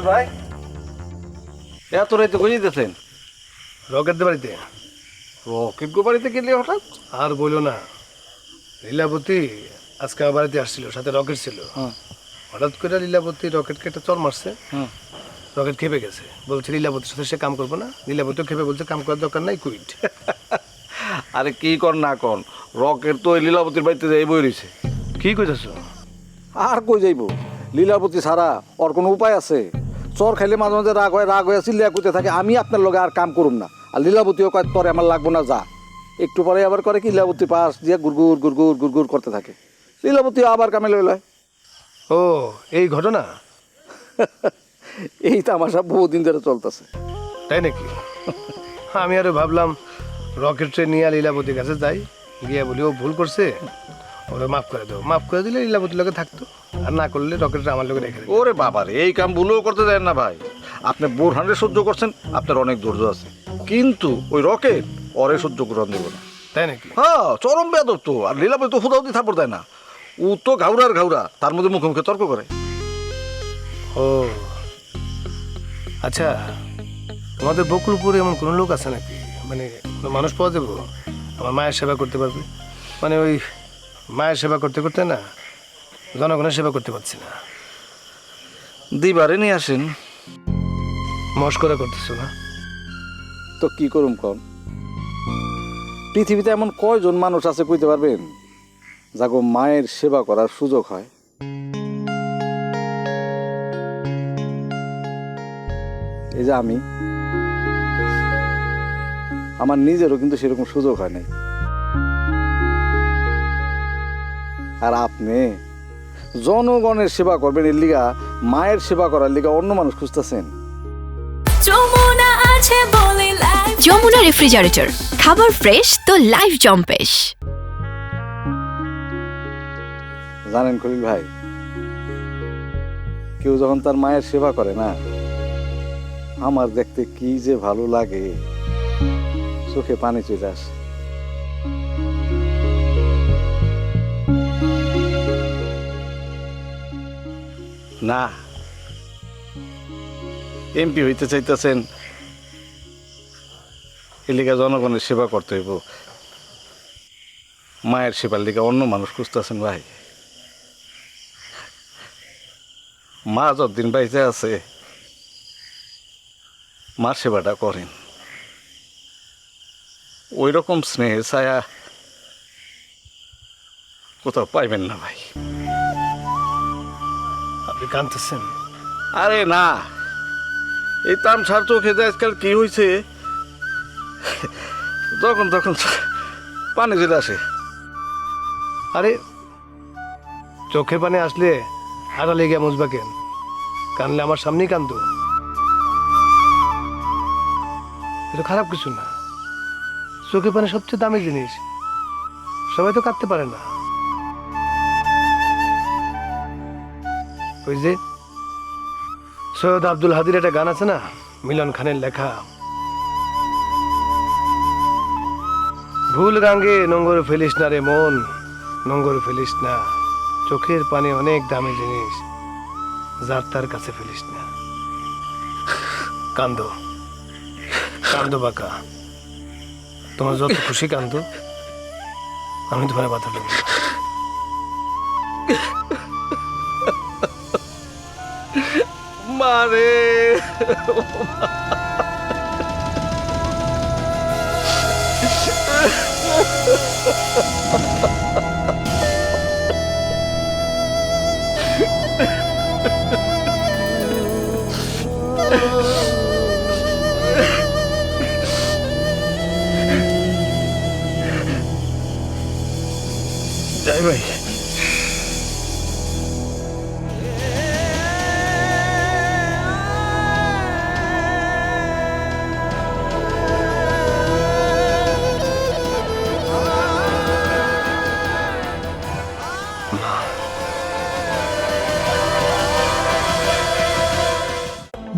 খলিল ভাই। এত রাইতে কই যেতেছেন রকেটদের বাড়িতে। রকেট গো বাড়িতে গেলে হঠাৎ? আর বলো না। লীলাবতী আজকে আমার বাড়িতে আসছিল সাথে রকেট ছিল। হঠাৎ করে লীলাবতী রকেটকে একটা চর মারছে। রকেট খেপে গেছে। বলছে লীলাবতীর সাথে সে কাম করব না। লীলাবতীও খেপে বলছে কাম করার দরকার নাই কুইট আরে কি কর না কর রকেট তো ওই লীলাবতীর বাড়িতে যাই বই রয়েছে কি কইতেছ? আর কই যাইব? লীলাবতী ছাড়া ওর কোনো উপায় আছে? চর খাইলে মাঝে মাঝে রাগ হয় রাগ হয়ে চিল্লিয়া করতে থাকে আমি আপনার লগে আর কাম করুম না। আর লীলাবতীও কয় তোরে আমার লাগবো না যা। একটু পরে আবার করে কি লীলাবতী পাশ দিয়ে গুড়গুড় গুড়গুড় গুড়গুড় করতে থাকে। লীলাবতীও আবার কামে লই লয়। ও এই ঘটনা? এই তামাশা বহুদিন ধরে চলতেছে। তাই নাকি? আমি আরও ভাবলাম রকেটে নিয়ে লীলাবতীর কাছে যাই গিয়ে বলি ও ভুল করছে? ওরা মাফ করে দেবো মাফ করে দিলে লীলাবতীর লোকে থাকতো। আর না করলে রকেটটা আমার লোকে রেখে দেবে। ওরে বাবা রে এই কাম ভুলেও করতে দেন না ভাই। আপনি বোরহানের সহ্য করছেন আপনার অনেক ধৈর্য আছে। কিন্তু ওই রকেট ওরে সহ্য করন দেব না। তাই নাকি? হ্যাঁ চরম বেদব তো আর লীলাবতী তো হুদাহুদি থাপড় দেয় না। ও তো ঘাউরার ঘাউরা তার মধ্যে মুখে মুখে তর্ক করে। ও আচ্ছা তোমাদের বকুলপুরে এমন কোনো লোক আছে নাকি? মানে কোনো মানুষ পাওয়া যাব? আমার মায়ের সেবা করতে পারবে? মানে ওই মায়ের সেবা করতে করতে না জনগণের সেবা করতে পারছি না। দিবারে নিয়ে আসেন। মস্করা করতেছো না? তো কি করুম কন? পৃথিবীতে এমন কয়জন মানুষ আছে কইতে পারবেন যাগো মায়ের সেবা করার সুযোগ হয়? এই যে আমি আমার নিজেরও কিন্তু সেরকম সুযোগ হয় নাই। আর আপনি? জনগণের সেবা করবেন এর লিগা মায়ের সেবা করার লিগা অন্য মানুষ খুঁজতেছেন। যমুনা আছে বলে লাইফ যমুনা রেফ্রিজারেটর খাবার ফ্রেশ তো লাইফ জম্পেশ। জানেন খলিল ভাই কেউ যখন তার মায়ের সেবা করে না আমার দেখতে কি যে ভালো লাগে চোখে পানি চলে আসে। না। এমপি হইতে চাইতেছেন এলিকা জনগণের সেবা করতে হইব। মায়ের সেবার লিগে অন্য মানুষ খুঁজতেছেন ভাই। মা যতদিন বাইচে আছে, মার সেবাটা করেন। ওই রকম স্নেহের ছায়া কোথাও পাইবেন না ভাই। আপনি কাঁদতেছেন আরে না। এই তামসার চোখে যে আজকাল কি হয়েছে যখন তখন পানি চলে আসে। আরে চোখে পানি আসলে আড়ালে গিয়ে মুজবা কেন? কানলে আমার সামনেই কান্দো এটা খারাপ কিছু না। চোখে পানি সবচেয়ে দামি জিনিস। সবাই তো কাঁদতে পারে না। সৈয়দ আব্দুল হাদির একটা গান আছে না? মিলন খানের লেখা। ভুল গাঙ্গে নোংর ফেলিস না রে মন নোংর ফেলিস না। চোখের পানি অনেক দামি জিনিস, যার তার কাছে ফেলিস না। কান্দো কান্দো বাঁকা। তোমার যত খুশি কান্দো, আমি তোমার বাধা দেবো না। মারে যাই ভাই